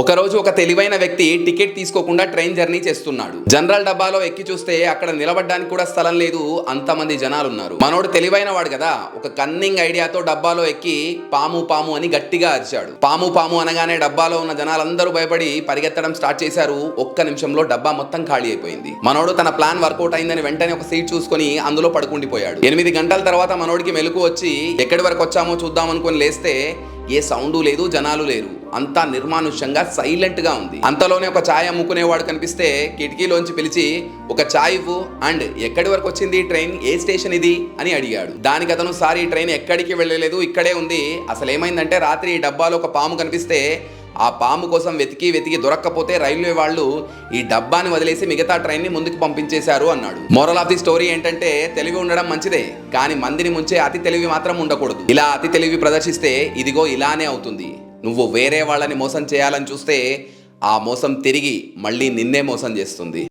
ఒకరోజు ఒక తెలివైన వ్యక్తి టికెట్ తీసుకోకుండా ట్రైన్ జర్నీ చేస్తున్నాడు. జనరల్ డబ్బాలో ఎక్కి చూస్తే అక్కడ నిలబడడానికి కూడా స్థలం లేదు అంతమంది జనాలు ఉన్నారు మనోడు తెలివైన వాడు కదా ఒక కన్నింగ్ ఐడియాతో డబ్బాలో ఎక్కి పాము పాము అని గట్టిగా అరిచాడు. పాము పాము అనగానే డబ్బాలో ఉన్న జనాలందరూ భయపడి పరిగెత్తడం స్టార్ట్ చేశారు. ఒక్క నిమిషంలో డబ్బా మొత్తం ఖాళీ అయిపోయింది. మనోడు తన ప్లాన్ వర్కౌట్ అయిందని వెంటనే ఒక సీట్ చూసుకొని అందులో పడుకుండిపోయాడు. ఎనిమిది గంటల తర్వాత మనోడికి మెలకు వచ్చి ఎక్కడి వరకు వచ్చామో చూద్దాం అనుకుని లేస్తే ఏ సౌండు లేదు జనాలు లేరు. అంతా నిర్మానుష్యంగా సైలెంట్గా ఉంది. అంతలోనే ఒక ఛాయ్ అమ్ముకునేవాడు కనిపిస్తే కిటికీలోంచి పిలిచి ఒక ఛాయ్ ఇవ్వు అండ్ ఎక్కడి వరకు వచ్చింది ఈ ట్రైన్? ఏ స్టేషన్ ఇది? అని అడిగాడు. దానికి అతను సార్ ఈ ట్రైన్ ఎక్కడికి వెళ్ళలేదు ఇక్కడే ఉంది. అసలు ఏమైందంటే రాత్రి ఈ డబ్బాలో ఒక పాము కనిపిస్తే ఆ పాము కోసం వెతికి వెతికి దొరక్కపోతే రైల్వే వాళ్ళు ఈ డబ్బాని వదిలేసి మిగతా ట్రైన్ని ముందుకు పంపించేశారు అన్నాడు. మోరల్ ఆఫ్ ది స్టోరీ ఏంటంటే తెలివి ఉండడం మంచిదే కానీ మందిని ముంచే అతి తెలివి మాత్రం ఉండకూడదు. ఇలా అతి తెలివి ప్రదర్శిస్తే ఇదిగో ఇలానే అవుతుంది. నువ్వు వేరే వాళ్ళని మోసం చేయాలని చూస్తే ఆ మోసం తిరిగి మళ్ళీ నిన్నే మోసం చేస్తుంది.